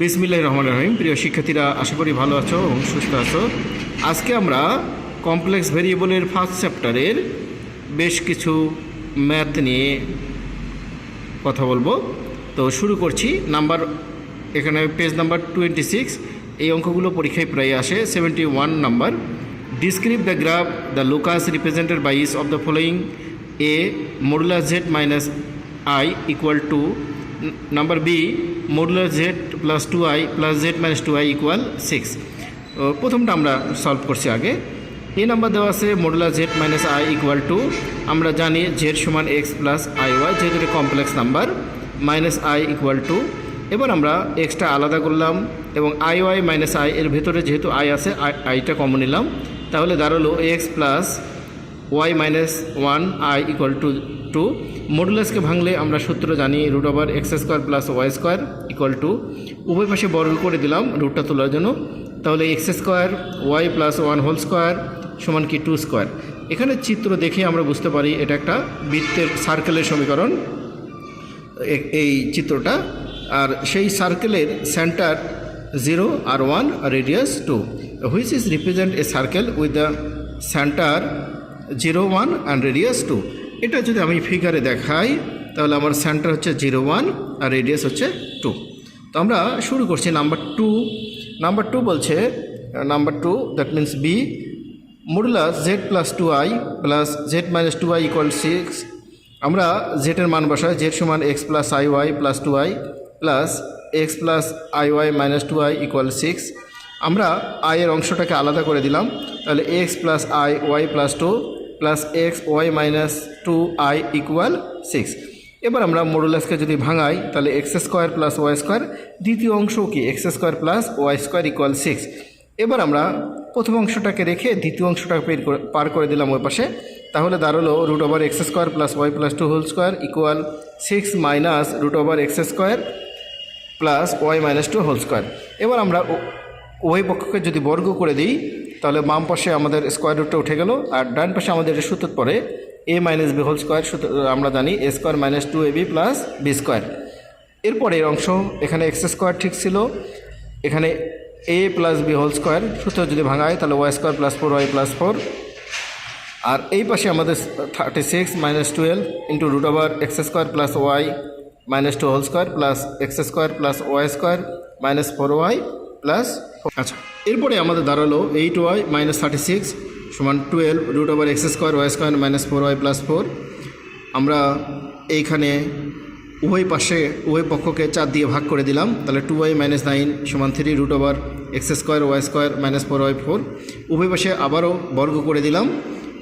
বিসমিল্লাহ রহমান রহিম। প্রিয় শিক্ষার্থীরা, আশা করি ভালো আছো এবং সুস্থ আছো। আজকে আমরা কমপ্লেক্স ভেরিয়েবলের ফার্স্ট চ্যাপ্টারের বেশ কিছু ম্যাথ নিয়ে কথা বলব। তো শুরু করছি। নাম্বার এখানে পেজ নাম্বার টোয়েন্টি সিক্স এই অঙ্কগুলো পরীক্ষায় প্রায় আসে। Seventy one number describe the graph the locus represented by is of the following A modular Z minus I equal to number B modular Z plus two I plus Z minus two I equal six প্রথমটা আমরা solve করছি আগে। এই number দেওয়া আছে modular Z minus I equal to আমরা জানি Z সমান এক্স প্লাস আই ওয়াই যেহেতু এটা complex number minus I equal to এবার আমরা এক্সটা আলাদা করলাম এবং আই ওয়াই মাইনাস আই এর ভেতরে যেহেতু আই আছে আই আইটা কমন নিলাম। তাহলে দাঁড়াল X plus Y minus one I equal to two মডুলাসকে ভাঙলে আমরা সূত্র জানি root over X square plus Y square equal to উভয় পাশে বর্গ করে দিলাম রুটটা তোলার জন্য, তাহলে X square Y plus one whole square সমান কি টু স্কোয়ার এখানে চিত্র দেখে আমরা বুঝতে পারি এটা একটা বৃত্তের সার্কেলের সমীকরণ এই চিত্রটা, আর সেই সার্কেলের centre zero R one radius two which is represent a circle with the centre zero one and radius two এটা যদি আমি ফিগারে দেখাই, তাহলে আমার সেন্টার হচ্ছে জিরো ওয়ান আর রেডিয়াস হচ্ছে টু তো আমরা শুরু করছি নাম্বার টু নাম্বার টু বলছে number two that means B modulus Z plus two I plus Z minus two I equal six আমরা জেটের মান বসাই জেড সমান X plus I Y plus two I plus X plus I Y minus two I equal six আমরা আয়ের অংশটাকে আলাদা করে দিলাম, তাহলে X plus I Y plus two plus X Y minus two I equal six এবার আমরা মডুলাসকে যদি ভাঙাই, তাহলে X square plus Y square দ্বিতীয় অংশ কি? X square plus Y square equal six এবার আমরা প্রথম অংশটাকে রেখে দ্বিতীয় অংশটাকে করে, পার করে দিলাম ওই পাশে। তাহলে দাঁড়াল root over X square plus Y plus two whole square equal six minus root over X square plus Y minus two whole square এবার আমরা উভয় পক্ষকে যদি বর্গ করে দিই তাহলে বাম পাশে আমাদের স্কোয়ার রুটটা উঠে গেল, আর ডান পাশে আমাদের এটা সূত্র পড়ে A minus B whole square সূত্র আমরা জানি A square minus two A B plus B square এরপরে এর অংশ, এখানে এক্স স্কোয়ার ঠিক ছিল, এখানে A plus B whole square সূত্র যদি ভাঙায়, তাহলে Y square plus four Y plus four আর এই পাশে আমাদের thirty six minus twelve into root over X square plus Y minus two whole square plus X square plus Y square minus four Y plus আচ্ছা এরপরে আমাদের দাঁড়াল eight Y minus thirty six সমান twelve root over X square Y square minus four Y plus four আমরা এইখানে উভয় পাশে, উভয় পক্ষকে চার দিয়ে ভাগ করে দিলাম। তাহলে টু ওয়াই মাইনাস নাইন সমান three root over X square Y square minus four Y four উভয় পাশে আবারও বর্গ করে দিলাম।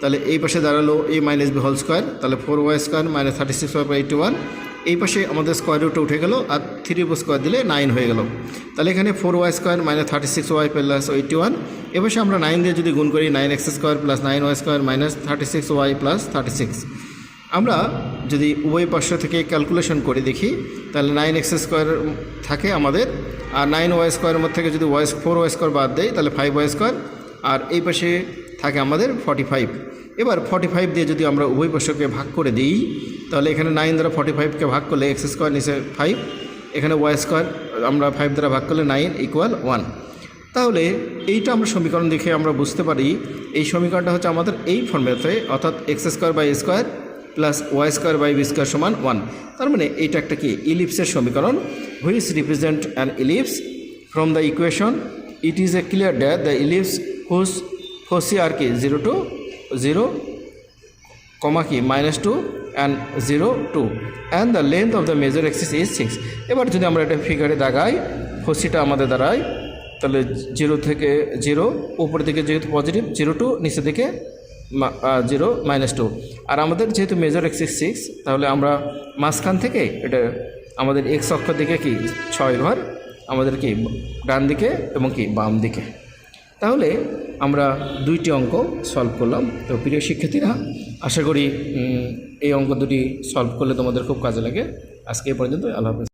তাহলে এই পাশে দাঁড়াল A minus B whole square তাহলে four Y square minus thirty six Y eighty one এই পাশে আমাদের স্কোয়ার রুটটা উঠে গেল আর থ্রি উপর স্কোয়ার দিলে নাইন হয়ে গেল। তাহলে এখানে four Y square minus thirty six Y plus eighty one এ পাশে আমরা নাইন দিয়ে যদি গুণ করি nine X square plus nine Y square minus thirty six Y plus thirty six আমরা যদি উভয় পার্শ্ব থেকে ক্যালকুলেশন করে দেখি, তাহলে নাইন এক্স স্কোয়ার থাকে আমাদের, আর নাইন ওয়াই স্কোয়ারের মধ্যে থেকে যদি ওয়াই ফোর ওয়াই স্কোয়ার বাদ দেয় তাহলে ফাইভ ওয়াই স্কোয়ার আর এই পাশে থাকে আমাদের ফর্টি ফাইভ এবার ফর্টি ফাইভ দিয়ে যদি আমরা উভয় পার্শ্বকে ভাগ করে দিই তাহলে এখানে নাইন দ্বারা ফর্টি ফাইভকে ভাগ করলে এক্স স্কোয়ার নিচে ফাইভ এখানে ওয়াই স্কোয়ার আমরা ফাইভ দ্বারা ভাগ করলে নাইন ইকুয়াল ওয়ান তাহলে এইটা আমরা সমীকরণ দেখে আমরা বুঝতে পারি, এই সমীকরণটা হচ্ছে আমাদের এই ফর্মেটে অর্থাৎ X square by square plus Y square by B square সমান ওয়ান তার মানে এইটা একটা কি? ইলিপসের সমীকরণ which represent an ellipse from the equation it is a clear that the ellipse whose foci are কি? জিরো টু জিরো কমা কি? Minus two and zero two and the length of the major axis is six এবার যদি আমরা এটা ফিগারে দাগাই ফসিটা আমাদের দাঁড়ায়, তাহলে zero থেকে জিরো উপরের দিকে যেহেতু পজিটিভ জিরো টু নিচের দিকে জিরো মাইনাস টু আর আমাদের যেহেতু মেজর এক্সিস সিক্স তাহলে আমরা মাঝখান থেকে এটা আমাদের এক্স অক্ষর দিকে কি, ছয় ঘর, আমাদের কি, ডান দিকে এবং কি, বাম দিকে। তাহলে আমরা দুইটি অঙ্ক সলভ করলাম। তো প্রিয় শিক্ষার্থীরা আশা করি এই অঙ্ক দুটি সলভ করলে তোমাদের খুব কাজে লাগে। আজকে এই পর্যন্ত আল্লাহ হাফেজ।